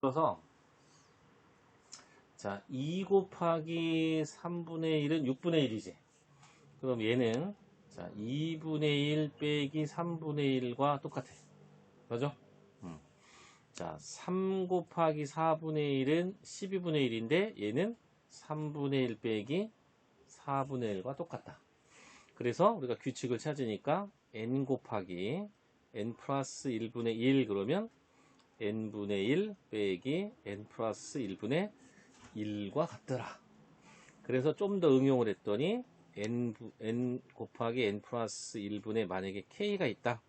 그래서 자, 2 곱하기 3분의 1은 6분의 1이지. 그럼 얘는 자, 2분의 1 빼기 3분의 1과 똑같아. 그죠? 음. 자, 3 곱하기 4분의 1은 12분의 1인데 얘는 3분의 1 빼기 4분의 1과 똑같다. 그래서 우리가 규칙을 찾으니까 n 곱하기 n 플러스 1분의 1 그러면 n분의 1 빼기 n 플러스 1분의 1과 같더라. 그래서 좀 더 응용을 했더니 n, n 곱하기 n 플러스 1분의 만약에 k가 있다.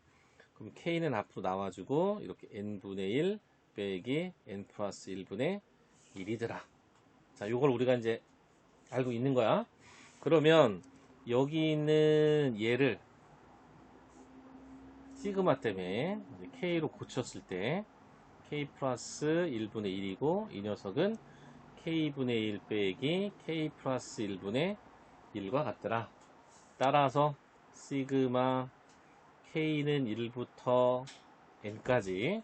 그럼 k는 앞으로 나와주고 이렇게 n분의 1 빼기 n 플러스 1분의 1이더라. 자, 요걸 우리가 이제 알고 있는 거야. 그러면 여기 있는 얘를 시그마 때문에 k로 고쳤을 때 k 플러스 1분의 1이고 이 녀석은 k분의 1 빼기 k 플러스 1분의 1과 같더라. 따라서 시그마 k는 1부터 n까지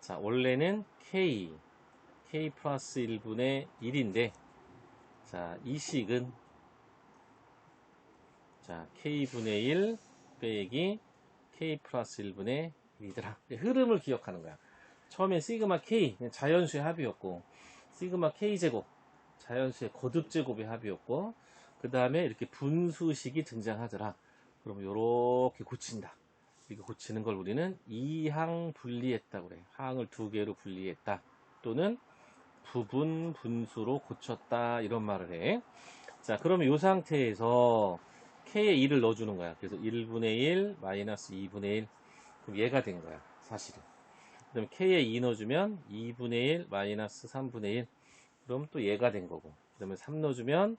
자 원래는 k k 플러스 1분의 1인데 자이 식은 자 k분의 1 빼기 k 플러스 1분의 1이더라. 흐름을 기억하는 거야. 처음에 시그마 k 자연수의 합이었고 시그마 k제곱 자연수의 거듭 제곱의 합이었고 그 다음에 이렇게 분수식이 등장하더라. 그럼 이렇게 고친다. 이거 고치는 걸 우리는 이항 분리했다 그래. 항을 두 개로 분리했다. 또는 부분 분수로 고쳤다 이런 말을 해. 자 그러면 이 상태에서 k에 2를 넣어주는 거야. 그래서 1분의 1 마이너스 2분의 1 그럼 얘가 된 거야. 사실은. 그럼 k에 2 넣어주면 2분의 1 마이너스 3분의 1 그럼 또 얘가 된 거고. 그 다음에 3 넣어주면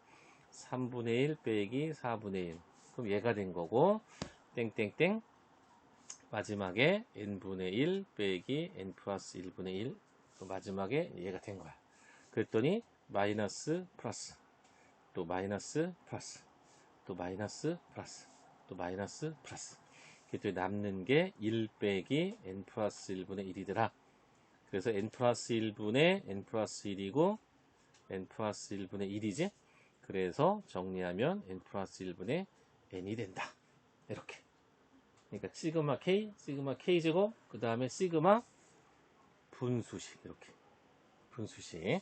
3분의 1 빼기 4분의 1 그럼 얘가 된 거고. 땡땡땡. 마지막에 n분의 1 빼기 n 플러스 1분의 1 마지막에 얘가 된 거야. 그랬더니 마이너스 플러스. 또 마이너스 플러스. 또 마이너스 플러스. 또 마이너스 플러스 그랬더니 남는 게 1 빼기 n 플러스 1분의 1이더라. 그래서 n 플러스 1분의 n 플러스 1이고 n 플러스 1분의 1이지? 그래서 정리하면 n 플러스 1분의 n이 된다. 이렇게. 그러니까 시그마 k 시그마 k제곱 그 다음에 시그마 분수식. 이렇게. 분수식